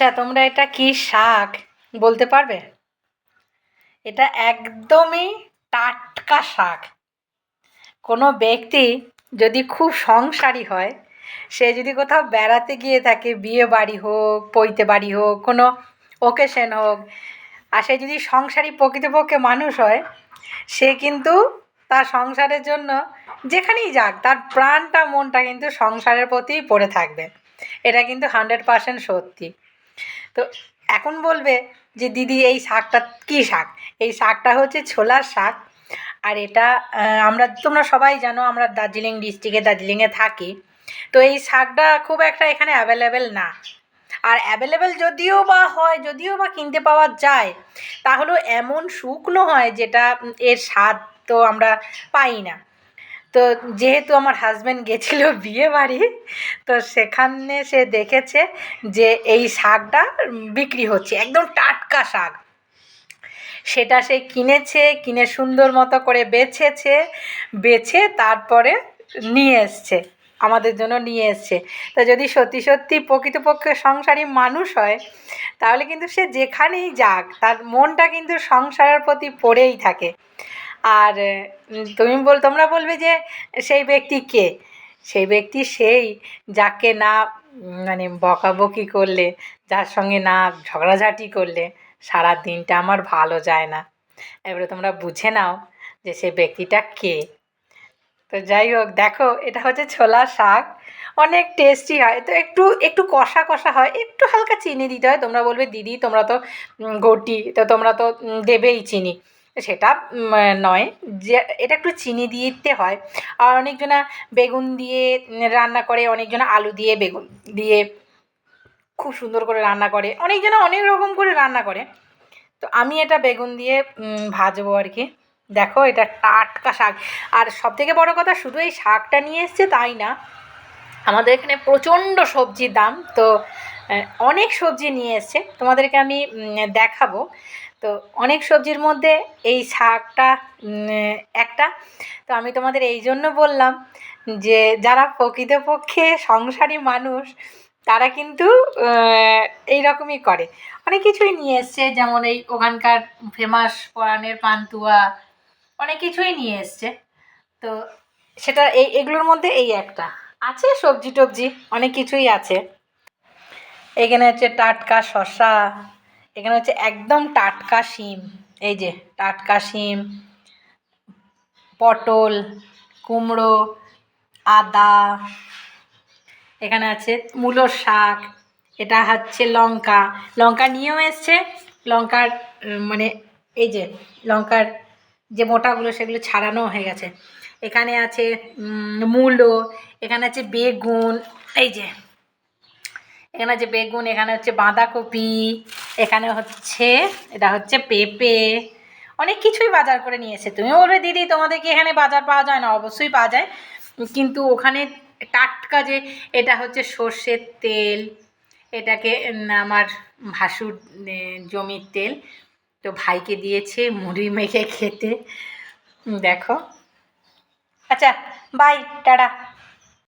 আচ্ছা তোমরা এটা কি শাক বলতে পারবে? এটা একদমই টাটকা শাক। কোনো ব্যক্তি যদি খুব সংসারী হয়, সে যদি কোথাও বেড়াতে গিয়ে থাকে, বিয়ে বাড়ি হোক, পৈতে বাড়ি হোক, কোনো ওকেশন হোক, আর সে যদি সংসারী প্রকৃতপক্ষে মানুষ হয়, সে কিন্তু তার সংসারের জন্য যেখানেই যাক, তার প্রাণটা, মনটা কিন্তু সংসারের প্রতিই পড়ে থাকবে। এটা কিন্তু হান্ড্রেড পার্সেন্ট সত্যি। তো এখন বলবে যে, দিদি, এই শাকটা কী শাক? এই শাকটা হচ্ছে ছোলার শাক। আর এটা আমরা, তোমরা সবাই জানো আমরা দার্জিলিং ডিস্ট্রিক্টে দার্জিলিংয়ে থাকি। তো এই শাকটা খুব একটা এখানে অ্যাভেলেবেল না। আর অ্যাভেলেবেল যদিও বা হয়, যদিও বা কিনতে পাওয়া যায়, তাহলেও এমন শুকনো হয় যেটা এর স্বাদ তো আমরা পাই না। তো যেহেতু আমার হাজব্যান্ড গেছিল বিয়ে বাড়ি, তো সেখানে সে দেখেছে যে এই শাকটা বিক্রি হচ্ছে, একদম টাটকা শাক। সেটা সে কিনেছে, কিনে সুন্দর মতো করে বেছেছে, বেছে তারপরে নিয়ে এসছে, আমাদের জন্য নিয়ে এসছে। তা যদি সত্যি সত্যি প্রকৃতপক্ষে সংসারী মানুষ হয়, তাহলে কিন্তু সে যেখানেই যাক, তার মনটা কিন্তু সংসারের প্রতি পড়েই থাকে। আর তুমি বল, তোমরা বলবে যে সেই ব্যক্তি কে? সেই ব্যক্তি সেই যাকে না মানে বকাবকি করলে, যার সঙ্গে না ঝগড়াঝাটি করলে সারা দিনটা আমার ভালো যায় না। এবারে তোমরা বুঝে নাও যে সেই ব্যক্তিটা কে। তো যাই হোক, দেখো, এটা হচ্ছে ছোলা শাক। অনেক টেস্টি হয়। তো একটু একটু কষা কষা হয়, একটু হালকা চিনি দিতে হয়। তোমরা বলবে, দিদি, তোমরা তো ঘটি, তো তোমরা তো দেবেই চিনি। সেটা নয় যে এটা একটু চিনি দিতে হয়। আর অনেকজনা বেগুন দিয়ে রান্না করে, অনেকজনা আলু দিয়ে বেগুন দিয়ে খুব সুন্দর করে রান্না করে, অনেকজনা অনেক রকম করে রান্না করে। তো আমি এটা বেগুন দিয়ে ভাজবো আর কি। দেখো এটা টাটকা শাক। আর সব থেকে বড় কথা শুধু এই শাকটা নিয়ে এসছে তাই না, আমাদের এখানে প্রচণ্ড সবজির দাম। তো অনেক সবজি নিয়ে এসছে। তোমাদেরকে আমি দেখাবো। তো অনেক সবজির মধ্যে এই শাকটা একটা। তো আমি তোমাদের এই জন্য বললাম যে, যারা প্রকৃতপক্ষে সংসারী মানুষ, তারা কিন্তু এই রকমই করে। অনেক কিছুই নিয়ে এসছে, যেমন এই ওখানকার ফেমাস পরাণের পান্তুয়া, অনেক কিছুই নিয়ে এসছে। তো সেটা, এই, এগুলোর মধ্যে এই একটা। আছে সবজি টবজি অনেক কিছুই আছে। এখানে হচ্ছে টাটকা শসা, এখানে হচ্ছে একদম টাটকা শিম, এই যে টাটকা শিম, পটল, কুমড়ো, আদা, এখানে আছে মূলোর শাক, এটা হচ্ছে লঙ্কা লঙ্কা নিয়েও এসছে, লঙ্কার মানে এই যে লঙ্কার যে মোটাগুলো সেগুলো ছাড়ানো হয়ে গেছে, এখানে আছে মূলো, এখানে আছে বেগুন, এই যে এখানে আছে বেগুন, এখানে হচ্ছে বাঁধাকপি, এখানে হচ্ছে, এটা হচ্ছে পেঁপে। অনেক কিছুই বাজার করে নিয়ে এসেছে তুমি বলবে, দিদি, তোমাদের কি এখানে বাজার পাওয়া যায় না? অবশ্যই পাওয়া যায়। কিন্তু ওখানে টাটকা যে, এটা হচ্ছে সর্ষের তেল, এটাকে আমার ভাসুর জমির তেল। তো ভাইকে দিয়েছে, মুড়ি মেখে খেতে। দেখো। আচ্ছা বাই টাটা।